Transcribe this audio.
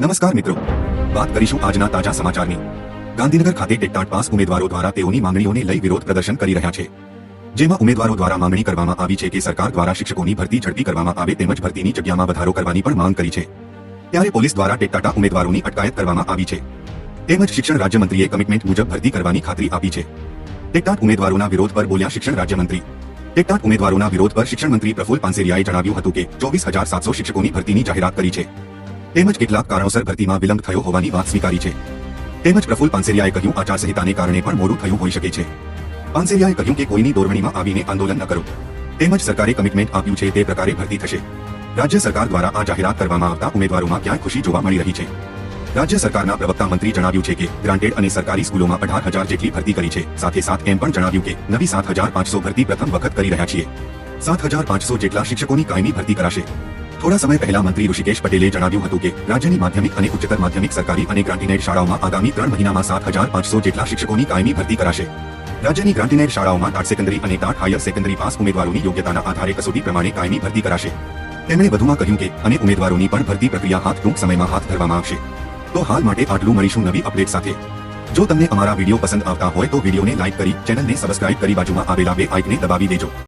નમસ્કાર મિત્રો. વાત કરીશું આજના તાજા સમાચારની. ગાંધીનગર ખાતે ટેકટાટ પાસ ઉમેદવારો દ્વારા તેઓની માંગણીઓને લઈ વિરોધ પ્રદર્શન કરી રહ્યા છે. જેમાં ઉમેદવારો દ્વારા માંગણી કરવામાં આવી છે કે સરકાર દ્વારા શિક્ષકોની ભરતી ઝડપી કરવામાં આવે તેમજ ભરતીની જગ્યામાં વધારો કરવાની પણ માંગ કરી છે. ત્યારે પોલીસ દ્વારા ટેકટાટા ઉમેદવારોની અટકાયત કરવામાં આવી છે. તેમજ શિક્ષણ રાજ્યમંત્રીએ કમિટમેન્ટ મુજબ ભરતી કરવાની ખાતરી આપી છે. ટેકટાટ ઉમેદવારોના વિરોધ પર બોલ્યા શિક્ષણ રાજ્યમંત્રી. ટેકટાટ ઉમેદવારોના વિરોધ પર શિક્ષણ મંત્રી પ્રફુલ પાનસેરિયાએ જણાવ્યું હતું કે ચોવીસ હજાર સાતસો શિક્ષકોની ભરતીની જાહેરાત કરી છે. તેમજ કેટલાક કારણોસર ભરતીમાં વિલંબ થયો હોવાની વાત સ્વીકારી છે. તેમજ પ્રફુલ પાનસેરિયાએ કહ્યું, આચારસંહિતાને કારણે પણ મોડું થયું હોઈ શકે છે. પાનસેરિયાએ કહ્યું કે, કોઈની દોરવણીમાં આવીને આંદોલન ન કરો. તેમજ સરકારે કમિટમેન્ટ આપ્યું છે તે પ્રકારે ભરતી થશે. રાજ્ય સરકાર દ્વારા આ જાહેરાત કરવામાં આવતા ઉમેદવારોમાં ક્યાંય ખુશી જોવા મળી રહી છે. રાજ્ય સરકારના પ્રવક્તા મંત્રી જણાવ્યું છે કે, ગ્રાન્ટેડ અને સરકારી સ્કૂલોમાં અઢાર હજાર જેટલી ભરતી કરી છે. સાથે સાથ એમ પણ જણાવ્યું કે, નવી સાત હજાર પાંચસો ભરતી પ્રથમ વખત કરી રહ્યા છીએ. સાત હજાર પાંચસો જેટલા શિક્ષકોની કાયમી ભરતી કરાશે. થોડા સમય પહેલા મંત્રી ઋષિકેશ પટેલે જણાવ્યું હતું કે, રાજ્યની માધ્યમિક અને ઉચ્ચતર માધ્યમિક સરકારી અને ગ્રાન્ટીનેડ શાળાઓમાં આગામી ત્રણ મહિનામાં સાત હજાર પાંચસો જેટલા શિક્ષકોની કાયમી ભરતી કરાશે. રાજ્યની ગ્રાન્ટીનેડ શાળાઓમાં ટાટ સેકન્ડરી અને ટાટ હાયર સેકન્ડરી પાસ ઉમેદવારોની યોગ્યતાના આધારે કસોટી પ્રમાણે કાયમી ભરતી કરાશે. તેમણે વધુમાં કહ્યું કે, અને ઉમેદવારોની પણ ભરતી પ્રક્રિયા હાથ ટૂંક સમયમાં હાથ ધરવામાં આવશે. તો હાલ માટે આટલું મળીશું નવી અપડેટ સાથે. જો તમને અમારા વીડિયો પસંદ આવતા હોય તો વિડીયોને લાઇક કરી, ચેનલને સબસ્ક્રાઇબ કરી બાજુમાં આવેલા બે આઇકને દબાવી દેજો.